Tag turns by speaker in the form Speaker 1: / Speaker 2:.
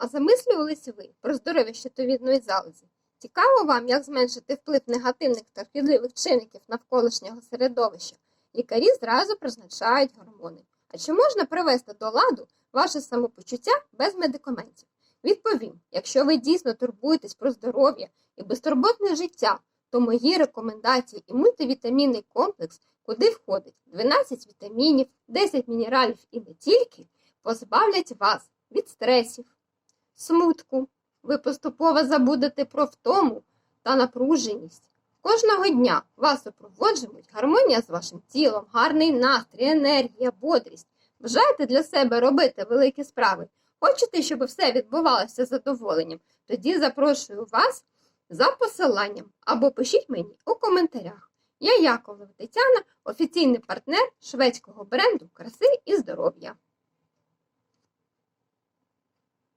Speaker 1: А замислювалися ви про здоров'я щитовідної залози? Цікаво вам, як зменшити вплив негативних та шкідливих чинників навколишнього середовища? Лікарі зразу призначають гормони. А чи можна привести до ладу ваше самопочуття без медикаментів? Відповім: якщо ви дійсно турбуєтесь про здоров'я і безтурботне життя, то мої рекомендації і мультивітамінний комплекс, куди входить 12 вітамінів, 10 мінералів і не тільки, позбавлять вас від стресів, смутку. Ви поступово забудете про втому та напруженість. Кожного дня вас супроводжують гармонія з вашим тілом, гарний настрій, енергія, бодрість. Бажаєте для себе робити великі справи? Хочете, щоб все відбувалося з задоволенням? Тоді запрошую вас за посиланням або пишіть мені у коментарях. Я Яковлева Тетяна, офіційний партнер шведського бренду краси і здоров'я.